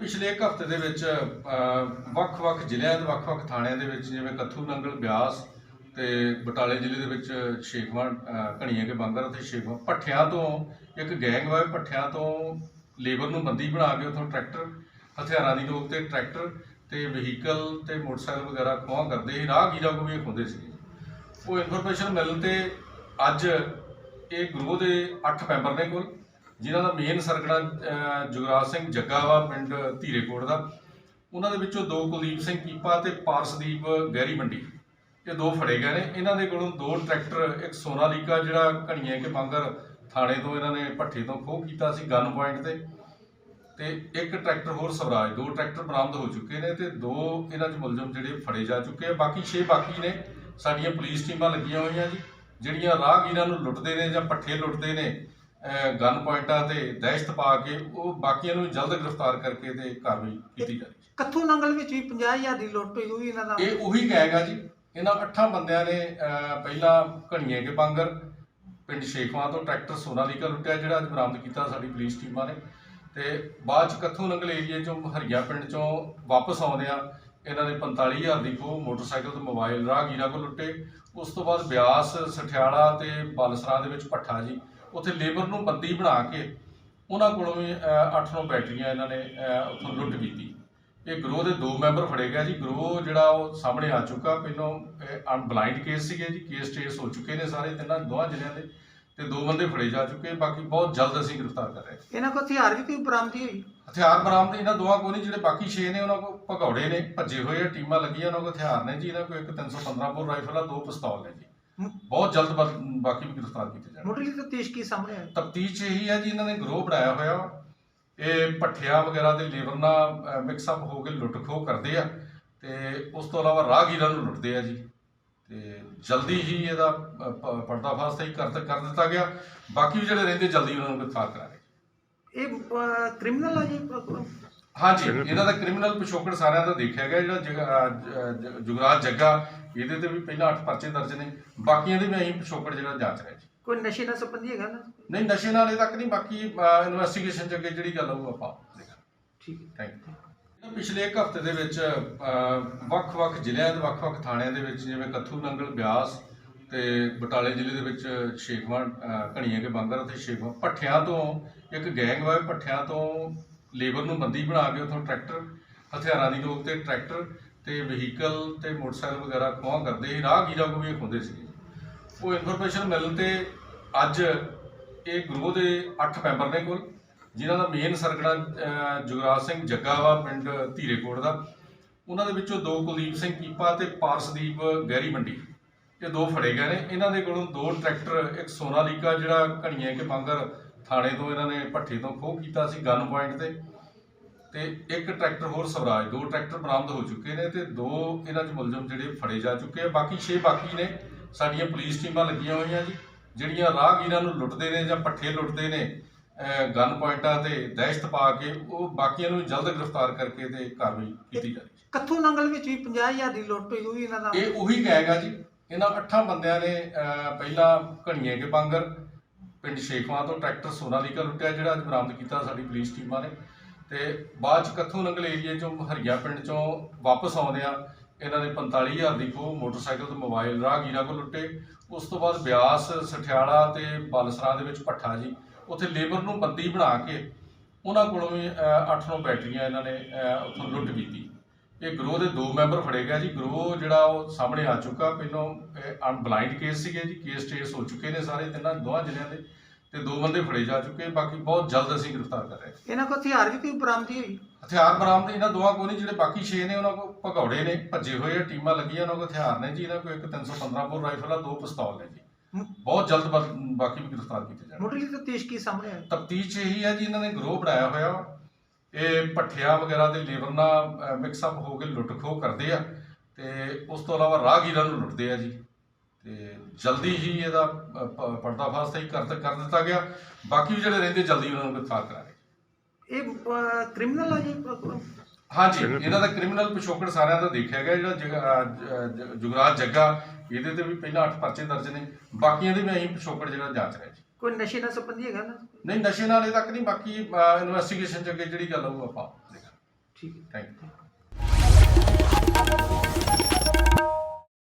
ਪਿਛਲੇ ਇੱਕ ਹਫ਼ਤੇ ਦੇ ਵਿੱਚ ਅ, ਵੱਖ-ਵੱਖ ਜ਼ਿਲ੍ਹਿਆਂ ਦੇ ਵੱਖ-ਵੱਖ ਥਾਣਿਆਂ ਦੇ ਵਿੱਚ ਜਿਵੇਂ ਕੱਥੂ ਨੰਗਲ ਬਿਆਸ ਤੇ ਬਟਾਲੇ ਜ਼ਿਲ੍ਹੇ ਦੇ ਵਿੱਚ ਸ਼ੇਖਵਾਂ ਘਣੀਏ ਕੇ ਬੰਗਰ ਅਤੇ ਸ਼ੇਖਵਾਂ ਭੱਠਿਆਂ ਤੋਂ ਇੱਕ ਗੈਂਗ ਵਾਏ ਭੱਠਿਆਂ ਤੋਂ ਲੇਬਰ ਨੂੰ ਬੰਦੀ ਬਣਾ ਕੇ ਉੱਥੋਂ ਟਰੈਕਟਰ ਹਥਿਆਰਾਂ ਦੀ ਰੋਕ ਤੇ ਟਰੈਕਟਰ ਤੇ ਵਹੀਕਲ ਤੇ ਮੋਟਰਸਾਈਕਲ ਵਗੈਰਾ ਖੋਹਾਂ ਕਰਦੇ ਸੀ ਰਾਹਗੀਰਾਂ ਕੋ ਵੀ ਇਹ ਖੁੰਦੇ ਸੀ। ਉਹ ਇਨਫੋਰਮੇਸ਼ਨ ਮਿਲਣ ਤੇ ਅੱਜ ਇਹ ਗਰੋਹ ਦੇ 8 ਮੈਂਬਰ ਨੇ ਕੋਲ। ਜਿਨ੍ਹਾਂ ਦਾ ਮੇਨ ਸਰਕੜਾ ਜੁਗਰਾਜ ਸਿੰਘ ਜੱਗਾ ਵਾ ਪਿੰਡ ਧੀਰੇਕੋਟ ਦਾ, ਉਹਨਾਂ ਦੇ ਵਿੱਚੋਂ ਦੋ ਕੁਲਦੀਪ ਸਿੰਘ ਕੀਪਾ ਤੇ ਪਾਰਸਦੀਪ ਗਹਿਰੀ ਮੰਡੀ। ਇਹ ਦੋ ਫੜੇ ਗਏ ਨੇ। ਇਹਨਾਂ ਦੇ ਕੋਲੋਂ ਦੋ ਟਰੈਕਟਰ, ਇੱਕ ਸੋਨਾਲੀਕਾ ਜਿਹੜਾ ਘਣੀਏ ਕੇ ਬੰਗਰ ਥਾਣੇ ਤੋਂ ਇਹਨਾਂ ਨੇ ਭੱਠੇ ਤੋਂ ਖੋਹ ਕੀਤਾ ਸੀ ਗਨ ਪੁਆਇੰਟ ਤੇ ਤੇ ਇੱਕ ਟਰੈਕਟਰ ਹੋਰ ਸਵਰਾਜ, ਦੋ ਟਰੈਕਟਰ ਬਰਾਮਦ ਹੋ ਚੁੱਕੇ ਨੇ ਤੇ ਦੋ ਇਹਨਾਂ 'ਚ ਮੁਲਜ਼ਮ ਜਿਹੜੇ ਫੜੇ ਜਾ ਚੁੱਕੇ ਆ। ਬਾਕੀ 6 ਬਾਕੀ ਨੇ। ਸਾਡੀਆਂ ਪੁਲਿਸ ਟੀਮਾਂ ਲੱਗੀਆਂ ਹੋਈਆਂ ਜੀ, ਜਿਹੜੀਆਂ ਰਾਹਗੀਰਾਂ ਨੂੰ ਲੁੱਟਦੇ ਨੇ ਜਾਂ ਪੱਠੇ ਲੁੱਟਦੇ ਨੇ। ਗਨ ਪੁਆਇੰਟਾਂ ਤੇ ਦਹਿਸ਼ਤ ਪਾ ਕੇ ਉਹ ਬਾਕੀਆਂ ਨੂੰ ਜਲਦ ਗ੍ਰਿਫਤਾਰ ਕਰਕੇ ਤੇ ਕਾਰਵਾਈ ਕੀਤੀ ਜਾਵੇ ਕੱਥੂ ਨੰਗਲ ਵਿੱਚ ਵੀ 50000 ਦੀ ਲੁੱਟ ਹੋਈ ਉਹ ਵੀ ਇਹਨਾਂ ਦਾ। ਇਹ ਉਹੀ ਆ ਜੀ। ਇਹਨਾਂ ਅੱਠਾਂ ਬੰਦਿਆਂ ਨੇ ਪਹਿਲਾਂ ਘਣੀਏ ਕੇ ਬਾਂਗਰ ਪਿੰਡ ਸ਼ੇਖਵਾਂ ਤੋਂ ਟਰੈਕਟਰ ਸੋਨਾਲੀਕਾ ਲੁੱਟਿਆ ਜਿਹੜਾ ਅੱਜ ਬਰਾਮਦ ਕੀਤਾ ਸਾਡੀ ਪੁਲਿਸ ਟੀਮਾਂ ਨੇ। ਤੇ ਬਾਅਦ ਚ ਕੱਥੂ ਨੰਗਲ ਏਰੀਏ ਚੋਂ ਹਰੀਆ ਪਿੰਡ ਚੋਂ ਵਾਪਸ ਆਉਂਦਿਆਂ ਇਹਨਾਂ ਨੇ 45000 ਦੀ ਖੋਹ ਮੋਟਰਸਾਈਕਲ ਤੇ ਮੋਬਾਈਲ ਰਾਹਗੀਰਾਂ ਕੋਲ ਲੁੱਟੇ। ਉਸ ਤੋਂ ਬਾਅਦ ਬਿਆਸ ਸਠਿਆਲਾ ਤੇ ਬਲਸਰਾਂ ਦੇ ਵਿੱਚ ਭੱਠਾ ਜੀ। ਉੱਥੇ ਲੇਬਰ ਨੂੰ ਬੰਦੀ ਬਣਾ ਕੇ ਉਹਨਾਂ ਕੋਲੋਂ ਵੀ 8-9 ਬੈਟਰੀਆਂ ਇਹਨਾਂ ਨੇ ਉੱਥੋਂ ਲੁੱਟ ਕੀਤੀ। ਇਹ ਗਰੋਹ ਦੇ ਦੋ ਮੈਂਬਰ ਫੜੇ ਗਏ ਜੀ। ਗਰੋਹ ਜਿਹੜਾ ਉਹ ਸਾਹਮਣੇ ਆ ਚੁੱਕਾ। ਪਹਿਲੋਂ ਅਨਬਲਾਈਂਡ ਕੇਸ ਸੀਗੇ ਜੀ। ਕੇਸ ਟ੍ਰੇਸ ਹੋ ਚੁੱਕੇ ਨੇ ਸਾਰੇ ਤਿੰਨਾਂ ਦੋਹਾਂ ਜ਼ਿਲ੍ਹਿਆਂ ਦੇ। ਤੇ ਦੋ ਬੰਦੇ ਫੜੇ ਜਾ ਚੁੱਕੇ ਬਾਕੀ ਬਹੁਤ ਜਲਦ ਅਸੀਂ ਗ੍ਰਿਫਤਾਰ ਕਰ ਰਹੇ ਹਾਂ। ਇਹਨਾਂ ਕੋਲ ਹਥਿਆਰ ਵੀ ਕੋਈ ਬਰਾਮਦੀ ਹੋਈ? ਹਥਿਆਰ ਬਰਾਮਦ ਇਹਨਾਂ ਦੋਵਾਂ ਕੋਲ ਨਹੀਂ। ਜਿਹੜੇ ਬਾਕੀ 6 ਨੇ ਉਹਨਾਂ ਕੋਲ ਭਗੌੜੇ ਨੇ ਭੱਜੇ ਹੋਏ ਆ ਟੀਮਾਂ ਲੱਗੀਆਂ ਉਹਨਾਂ ਕੋਲ ਹਥਿਆਰ ਨੇ ਜੀ। ਇਹਨਾਂ ਕੋਲ ਇੱਕ 315 ਬੋਰ ਰਾਈਫਲ ਆ ਦੋ ਪਿਸਤੌਲ ਨੇ ਜੀ। ਬਹੁਤ ਜਲਦ ਬਾ- ਬਾਕੀ ਵੀ ਗ੍ਰਿਫਤਾਰ ਕੀਤੇ ਜਾਣਗੇ। ਮੁੱਢਲੀ ਤਫਤੀਸ਼ ਕੀ ਸਾਹਮਣੇ ਆਈ? ਤਫਤੀਸ਼ ਇਹੀ ਹੈ ਜੀ ਇਹਨਾਂ ਨੇ ਗਰੋਹ ਬਣਾਇਆ ਹੋਇਆ ਵਾ। ਇਹ ਭੱਠਿਆ ਵਗੈਰਾ ਦੇ ਲੇਬਰ ਨਾਲ ਮਿਕਸ ਅਪ ਹੋ ਕੇ ਲੁੱਟ ਖੋਹ ਕਰਦੇ ਆ। ਤੇ ਉਸ ਤੋਂ ਇਲਾਵਾ ਰਾਹਗੀਰਾਂ ਨੂੰ ਲੁੱਟਦੇ ਆ ਜੀ। ਤੇ ਜਲਦੀ ਹੀ ਇਹਦਾ ਅ, ਪ- ਪਰਦਾਫਾਸ਼ ਸਹੀ ਕਰ ਕਰ ਦਿੱਤਾ ਗਿਆ। ਬਾਕੀ ਵੀ ਜਿਹੜੇ ਰਹਿੰਦੇ ਜਲਦੀ ਉਹਨਾਂ ਨੂੰ ਗ੍ਰਿਫਤਾਰ ਕਰਾਂਗੇ ਇਹ ਕ੍ਰਿਮੀਨਲ ਆ ਜੀ? ਹਾਂਜੀ ਇਹਨਾਂ ਦਾ ਕ੍ਰਿਮੀਨਲ ਪਿਛੋਕੜ ਸਾਰਿਆਂ ਦਾ ਦੇਖਿਆ ਗਿਆ ਜਿਹੜਾ ਜੁਗਰਾਜ ਜੱਗਾ ਇਹਦੇ ਤੇ ਵੀ ਪਹਿਲਾਂ 8 ਪਰਚੇ ਦਰਜ ਨੇ ਬਾਕੀਆਂ ਦੇ ਵੀ ਅਸੀਂ ਪਿਛੋਕੜ ਜਿਹੜਾ ਜਾਂਚ ਰਹੇ ਜੀ। ਕੋਈ ਨਸ਼ੇ ਨਾਲ ਸੰਬੰਧੀ ਹੈਗਾ ਨਾ? ਨਹੀਂ ਨਸ਼ੇ ਨਾਲ ਇਹ ਤੱਕ ਨਹੀਂ ਬਾਕੀ ਇਨਵੈਸਟੀਗੇਸ਼ਨ ਚ ਅੱਗੇ ਜਿਹੜੀ ਗੱਲ ਹੋਊ ਆਪਾਂ ਠੀਕ ਹੈ। ਥੈਂਕ ਯੂ ਪਿਛਲੇ ਇੱਕ ਹਫ਼ਤੇ ਦੇ ਵਿੱਚ ਵੱਖ-ਵੱਖ ਜ਼ਿਲ੍ਹਿਆਂ ਦੇ ਵੱਖ-ਵੱਖ ਥਾਣਿਆਂ ਦੇ ਵਿੱਚ ਜਿਵੇਂ ਕੱਥੂ ਨੰਗਲ ਬਿਆਸ ਤੇ ਬਟਾਲੇ ਜ਼ਿਲ੍ਹੇ ਦੇ ਵਿੱਚ ਸ਼ੇਖਵਾਂ ਅ, ਘਣੀਏ ਕੇ ਬੰਗਰ ਅਤੇ ਸ਼ੇਖਵਾਂ ਭੱਠਿਆਂ ਤੋਂ ਇੱਕ ਗੈਂਗ ਵਾਏ ਭੱਠਿਆਂ ਤੋਂ ਲੇਬਰ ਨੂੰ ਬੰਦੀ ਬਣਾ ਕੇ ਉੱਥੋਂ ਟਰੈਕਟਰ ਹਥਿਆਰਾਂ ਦੀ ਰੋਕ ਤੇ ਟਰੈਕਟਰ ਤੇ ਵਹੀਕਲ ਤੇ ਮੋਟਰਸਾਈਕਲ ਵਗੈਰਾ ਖੋਹਾਂ ਕਰਦੇ ਸੀ ਰਾਹਗੀਰਾਂ ਕੋ ਵੀ ਖੁੰਦੇ ਸੀ ਉਹ ਇਨਫੋਰਮੇਸ਼ਨ ਮਿਲਣ ਤੇ ਅੱਜ ਇਹ ਗਰੋਹ ਦੇ 8 ਮੈਂਬਰ ਨੇ ਕੋਲ ਜਿਨ੍ਹਾਂ ਦਾ ਮੇਨ ਸਰਗਣਾ ਅਹ, ਜੁਗਰਾਜ ਸਿੰਘ ਜੱਗਾ ਵਾ ਪਿੰਡ ਧੀਰੇਕੋਟ ਦਾ ਉਹਨਾਂ ਦੇ ਵਿੱਚੋਂ ਦੋ ਕੁਲਦੀਪ ਸਿੰਘ ਕੀਪਾ ਤੇ ਪਾਰਸਦੀਪ ਗਹਿਰੀ ਮੰਡੀ। ਇਹ ਦੋ ਫੜੇ ਗਏ ਨੇ। ਇਹਨਾਂ ਦੇ ਕੋਲੋਂ ਦੋ ਟਰੈਕਟਰ ਇੱਕ ਸੋਨਾਲੀਕਾ ਜਿਹੜਾ ਘਣੀਏ ਕੇ ਬੰਗਰ ਥਾਣੇ ਤੋਂ ਇਹਨਾਂ ਨੇ ਭੱਠੇ ਤੋਂ ਖੋਹ ਕੀਤਾ ਸੀ ਗਨ ਪੁਆਇੰਟ ਤੇ। ਤੇ ਇੱਕ ਟਰੈਕਟਰ ਹੋਰ ਸਵਰਾਜ ਦੋ ਟਰੈਕਟਰ ਬਰਾਮਦ ਹੋ ਚੁੱਕੇ ਨੇ ਤੇ ਦੋ ਇਹਨਾਂ 'ਚ ਮੁਲਜ਼ਮ ਜਿਹੜੇ ਫੜੇ ਜਾ ਚੁੱਕੇ ਆ। ਬਾਕੀ 6 ਬਾਕੀ ਨੇ। ਸਾਡੀਆਂ ਪੁਲਿਸ ਟੀਮਾਂ ਲੱਗੀਆਂ ਹੋਈਆਂ ਜੀ ਜਿਹੜੀਆਂ ਰਾਹਗੀਰਾਂ ਨੂੰ ਲੁੱਟਦੇ ਨੇ ਜਾਂ ਪੱਠੇ ਲੁੱਟਦੇ ਨੇ ਗਨ ਪੁਆਇੰਟਾਂ ਤੇ ਦਹਿਸ਼ਤ ਪਾ ਕੇ ਉਹ ਬਾਕੀਆਂ ਨੂੰ ਜਲਦ ਗ੍ਰਿਫਤਾਰ ਕਰਕੇ ਤੇ ਕਾਰਵਾਈ ਕੀਤੀ ਜਾਵੇ ਕੱਥੂ ਨੰਗਲ ਵਿੱਚ ਵੀ 50000 ਦੀ ਲੁੱਟ ਹੋਈ ਉਹ ਵੀ ਇਹਨਾਂ ਦਾ। ਇਹ ਉਹੀ ਆ ਜੀ। ਇਹਨਾਂ ਅੱਠਾਂ ਬੰਦਿਆਂ ਨੇ ਪਹਿਲਾਂ ਘਣੀਏ ਕੇ ਬਾਂਗਰ ਪਿੰਡ ਸ਼ੇਖਵਾਂ ਤੋਂ ਟਰੈਕਟਰ ਸੋਨਾਲੀਕਾ ਲੁੱਟਿਆ, ਜਿਹੜਾ ਅੱਜ ਬਰਾਮਦ ਕੀਤਾ ਸਾਡੀ ਪੁਲਿਸ ਟੀਮਾਂ ਨੇ। ਤੇ ਬਾਅਦ ਚ ਕੱਥੂ ਨੰਗਲ ਏਰੀਏ ਚੋਂ ਹਰੀਆ ਪਿੰਡ ਚੋਂ ਵਾਪਸ ਆਉਂਦਿਆਂ ਇਹਨਾਂ ਨੇ 45000 ਦੀ ਖੋਹ ਮੋਟਰਸਾਈਕਲ ਤੇ ਮੋਬਾਈਲ ਰਾਹਗੀਰਾਂ ਕੋਲ ਲੁੱਟੇ। ਉਸ ਤੋਂ ਬਾਅਦ ਬਿਆਸ, ਸਠਿਆਲਾ ਤੇ ਬਲਸਰਾਂ ਦੇ ਵਿੱਚ ਭੱਠਾ ਜੀ। ਉੱਥੇ ਲੇਬਰ ਨੂੰ ਬੰਦੀ ਬਣਾ ਕੇ ਉਹਨਾਂ ਕੋਲੋਂ ਵੀ 8-9 ਬੈਟਰੀਆਂ ਇਹਨਾਂ ਨੇ ਉੱਥੋਂ ਲੁੱਟ ਕੀਤੀ। ਇਹ ਗਰੋਹ ਦੇ ਦੋ ਮੈਂਬਰ ਫੜੇ ਗਏ ਜੀ। ਗਰੋਹ ਜਿਹੜਾ ਉਹ ਸਾਹਮਣੇ ਆ ਚੁੱਕਾ ਪਹਿਲੋਂ ਅਨਬਲਾਈਂਡ ਕੇਸ ਸੀਗੇ ਜੀ। ਕੇਸ ਟ੍ਰੇਸ ਹੋ ਚੁੱਕੇ ਨੇ ਸਾਰੇ ਤਿੰਨਾਂ ਦੋਹਾਂ ਜ਼ਿਲ੍ਹਿਆਂ ਦੇ ਤੇ ਦੋ ਬੰਦੇ ਫੜੇ ਜਾ ਚੁੱਕੇ ਬਾਕੀ ਬਹੁਤ ਜਲਦ ਅਸੀਂ ਗ੍ਰਿਫਤਾਰ ਕਰ ਰਹੇ ਇਹਨਾਂ ਕੋਲ ਹਥਿਆਰ ਵੀ ਕੋਈ ਬਰਾਮਦੀ ਹੋਈ? ਹਥਿਆਰ ਬਰਾਮਦ ਇਹਨਾਂ ਦੋਵਾਂ ਕੋਲ ਨਹੀਂ। ਜਿਹੜੇ ਬਾਕੀ 6 ਨੇ ਉਹਨਾਂ ਕੋਲ ਭਗੌੜੇ ਨੇ ਭੱਜੇ ਹੋਏ ਆ ਟੀਮਾਂ ਲੱਗੀਆਂ ਉਹਨਾਂ ਕੋਲ ਹਥਿਆਰ ਨੇ ਜੀ। ਇਹਨਾਂ ਕੋਲ ਇੱਕ 315 ਬੋਰ ਰਾਈਫਲ ਆ ਦੋ ਪਿਸਤੌਲ ਨੇ ਜੀ। ਬਹੁਤ ਜਲਦ ਬਾਕੀ ਵੀ ਗ੍ਰਿਫਤਾਰ ਕੀਤੇ ਜਾਣਗੇ। ਮੁੱਢਲੀ ਤਫਤੀਸ਼ ਕੀ ਸਾਹਮਣੇ ਆਈ? ਤਫਤੀਸ਼ ਇਹੀ ਹੈ ਜੀ ਇਹਨਾਂ ਨੇ ਗਰੋਹ ਬਣਾਇਆ ਹੋਇਆ। ਇਹ ਭੱਠਿਆ ਵਗੈਰਾ ਦੇ ਲੇਬਰ ਨਾਲ ਮਿਕਸ ਅਪ ਹੋ ਕੇ ਲੁੱਟ ਖੋਹ ਕਰਦੇ ਆ ਤੇ ਉਸ ਤੋਂ ਇਲਾਵਾ ਰਾਹਗੀਰਾਂ ਨੂੰ ਲੁੱਟਦੇ ਆ ਜੀ। ਤੇ ਜਲਦੀ ਹੀ ਇਹਦਾ ਪਰਦਾਫਾਸ਼ ਸਹੀ ਕਰ ਕਰ ਦਿੱਤਾ ਗਿਆ। ਬਾਕੀ ਵੀ ਜਿਹੜੇ ਰਹਿੰਦੇ ਜਲਦੀ ਉਹਨਾਂ ਨੂੰ ਗ੍ਰਿਫਤਾਰ ਕਰਾਂਗੇ ਇਹ ਕ੍ਰਿਮੀਨਲ ਆ ਜੀ ਹਾਂਜੀ ਇਹਨਾਂ ਦਾ ਕ੍ਰਿਮੀਨਲ ਪਿਛੋਕੜ ਸਾਰਿਆਂ ਦਾ ਦੇਖਿਆ ਗਿਆ ਜਿਹੜਾ ਜੁਗਰਾਜ ਜੱਗਾ ਇਹਦੇ ਤੇ ਵੀ ਪਹਿਲਾਂ 8 ਪਰਚੇ ਦਰਜ ਨੇ। ਬਾਕੀਆਂ ਦੇ ਵੀ ਅਸੀਂ ਪਿਛੋਕੜ ਜਿਹੜਾ ਜਾਂਚ ਰਹੇ ਕੋਈ ਨਸ਼ੇ ਨਾਲ ਸੰਬੰਧੀ ਹੈਗਾ ਨਾ ਨਹੀਂ ਨਸ਼ੇ ਨਾਲ ਇਹ ਤੱਕ ਨਹੀਂ ਬਾਕੀ ਇਨਵੈਸਟੀਗੇਸ਼ਨ ਚ ਅੱਗੇ ਜਿਹੜੀ ਗੱਲ ਹੋਊ ਆਪਾਂ ਠੀਕ ਹੈ। Thank you